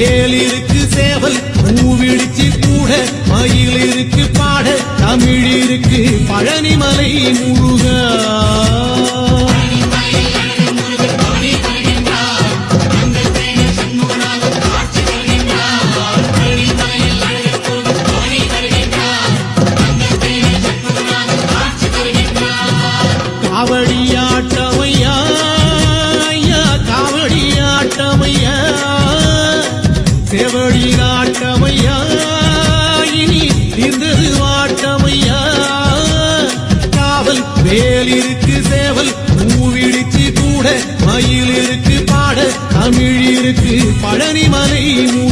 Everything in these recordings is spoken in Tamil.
காவல் சேவல் பூவிடிச்சு கூட. மயில் இருக்கு பாட தமிழ் இருக்கு பழனிமலை முருகா. செவடி நாட்டமையா இனி நின்றது வாட்டமையா? காவல் வேல் இருக்கு சேவல் பூவிடிச்சு கூட மயில் இருக்கு பாட தமிழ் இருக்கு பழனிமலை மூ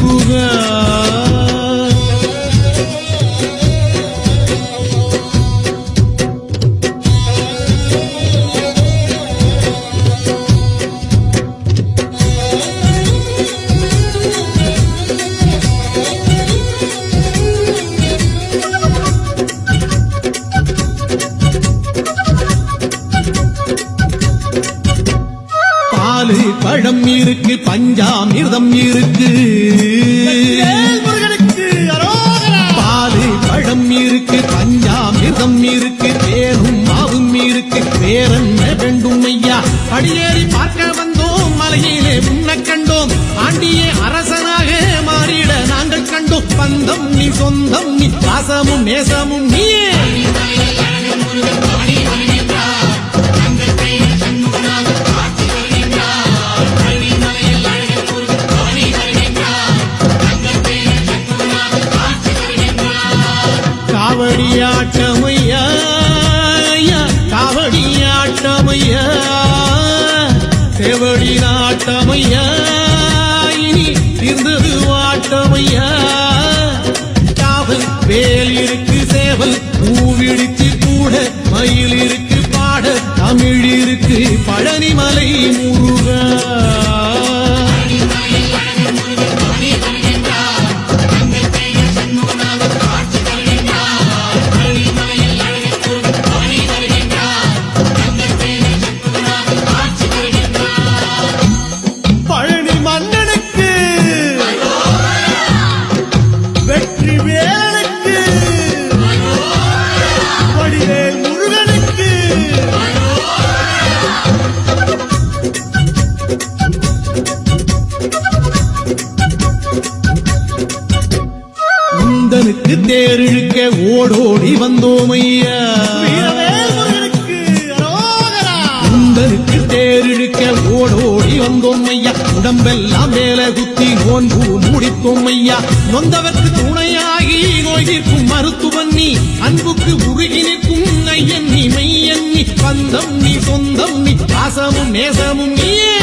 இருக்கு பஞ்சாமிர்தம் இருக்கு. பாலு பழம் இருக்கு பஞ்சாமிர்தம் இருக்கு தேரும் மாவும் இருக்கு வேறென்ன வேண்டும் ஐயா. படியேறி பார்க்க வந்தோம் மலையிலே முன்ன கண்டோம். ஆண்டியே அரசனாக மாறிட நாங்கள் கண்டோம். பந்தம் நீ சொந்தம் நீ பாசமும் நேசமும் நீயே. நாட்டமையா இனி இருந்தது வாட்டமையா? காவல் வேல் இருக்கு சேவல் பூவிடிச்சு கூட மயில் இருக்கு பாட தமிழ் இருக்கு பழனிமலை முருகா. உந்தனுக்கு தேரிழுக்க ஓடோடி வந்தோம் ஐயா உந்தனுக்கு தேரிழுக்க ஓடோடி வந்தோம் ஐயா உடம்பெல்லாம் மேல குத்தி நோன்பு முடித்தோம் ஐயா நொந்தவர்க்கு துணையாகி நோய் தீர்க்கும் மருத்துவன் நீ. அன்புக்கு உருகி நிற்கும் ஐயன் நீ மெய்யன் நீ பந்தம் நீ சொந்தம் நீ பாசமும் நேசமும் நீயே.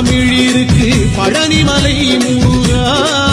தமிழிற்கு பழனிமலை மூரா.